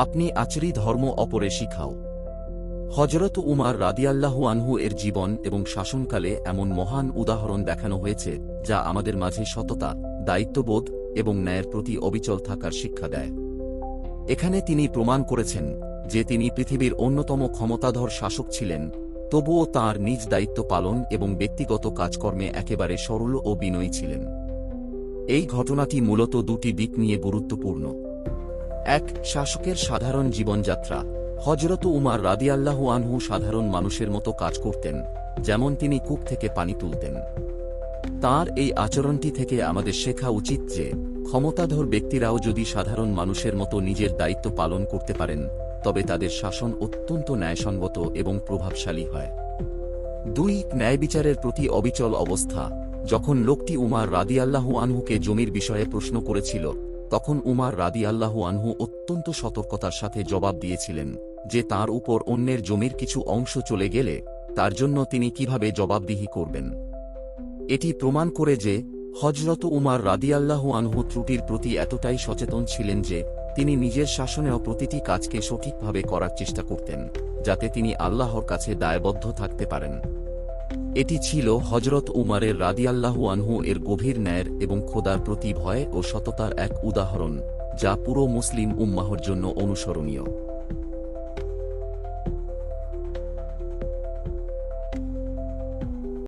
আপনি আচরি ধর্ম অপরে শিখাও। হজরত উমার রাদিয়াল্লাহু আনহু এর জীবন এবং শাসনকালে এমন মহান উদাহরণ দেখানো হয়েছে, যা আমাদের মাঝে সততা, দায়িত্ববোধ এবং ন্যায়ের প্রতি অবিচল থাকার শিক্ষা দেয়। এখানে তিনি প্রমাণ করেছেন যে তিনি পৃথিবীর অন্যতম ক্ষমতাধর শাসক ছিলেন, তবুও তার নিজ দায়িত্ব পালন এবং ব্যক্তিগত কাজকর্মে একেবারে সরল ও বিনয়ী ছিলেন। এই ঘটনাটি মূলত দুটি দিক নিয়ে গুরুত্বপূর্ণ। এক শাসকের সাধারণ জীবনযাত্রা। হজরত উমার রাদিয়াল্লাহু আনহু সাধারণ মানুষের মতো কাজ করতেন, যেমন তিনি কূপ থেকে পানি তুলতেন। তার এই আচরণটি থেকে আমাদের শেখা উচিত যে, ক্ষমতাধর ব্যক্তিরাও যদি সাধারণ মানুষের মতো নিজের দায়িত্ব পালন করতে পারেন, তবে তাদের শাসন অত্যন্ত ন্যায়সঙ্গত এবং প্রভাবশালী হয়। দুই, ন্যায় বিচারের প্রতি অবিচল অবস্থা। যখন লোকটি উমার রাদিয়াল্লাহু আনহুকে জমির বিষয়ে প্রশ্ন করেছিল তখন উমার রাদিয়াল্লাহু আনহু অত্যন্ত সতর্কতার সাথে জবাব দিয়েছিলেন যে তার উপর অন্যের জমির কিছু অংশ চলে গেলে তার জন্য তিনি কীভাবে জবাবদিহি করবেন। এটি প্রমাণ করে যে হজরত উমার রাদিয়াল্লাহু আনহু ত্রুটির প্রতি এতটাই সচেতন ছিলেন যে তিনি নিজের শাসনেও প্রতিটি কাজকে সঠিকভাবে করার চেষ্টা করতেন, যাতে তিনি আল্লাহর কাছে দায়বদ্ধ থাকতে পারেন। এটি ছিল হজরত উমারের রাদিয়াল্লাহু আনহু এর গভীর ন্যায়ের এবং খোদার প্রতি ভয় ও সততার এক উদাহরণ, যা পুরো মুসলিম উম্মাহর জন্য অনুসরণীয়।